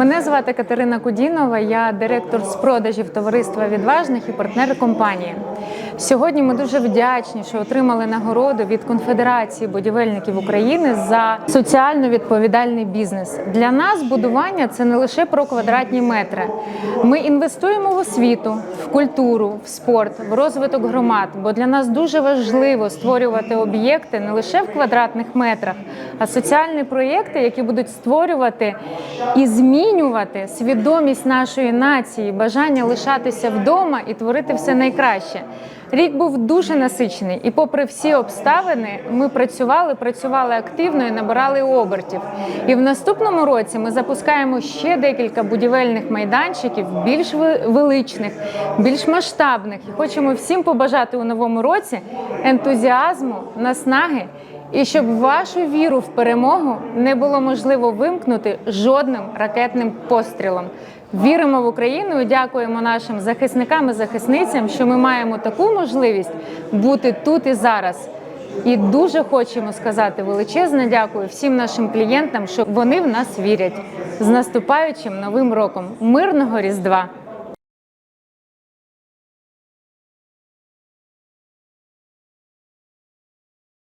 Мене звати Катерина Кудінова, я директор з продажів товариства відважних і партнер компанії. Сьогодні ми дуже вдячні, що отримали нагороду від Конфедерації будівельників України за соціально відповідальний бізнес. Для нас будування це не лише про квадратні метри. Ми інвестуємо в освіту, культуру, в спорт, в розвиток громад. Бо для нас дуже важливо створювати об'єкти не лише в квадратних метрах, а соціальні проєкти, які будуть створювати і змінювати свідомість нашої нації, бажання лишатися вдома і творити все найкраще. Рік був дуже насичений, і, попри всі обставини, ми працювали, працювали активно і набирали обертів. І в наступному році ми запускаємо ще декілька будівельних майданчиків, більш величних, більш масштабних. І хочемо всім побажати у новому році ентузіазму, наснаги. І щоб вашу віру в перемогу не було можливо вимкнути жодним ракетним пострілом. Віримо в Україну і дякуємо нашим захисникам і захисницям, що ми маємо таку можливість бути тут і зараз. І дуже хочемо сказати величезне дякую всім нашим клієнтам, що вони в нас вірять. З наступаючим новим роком! Мирного Різдва!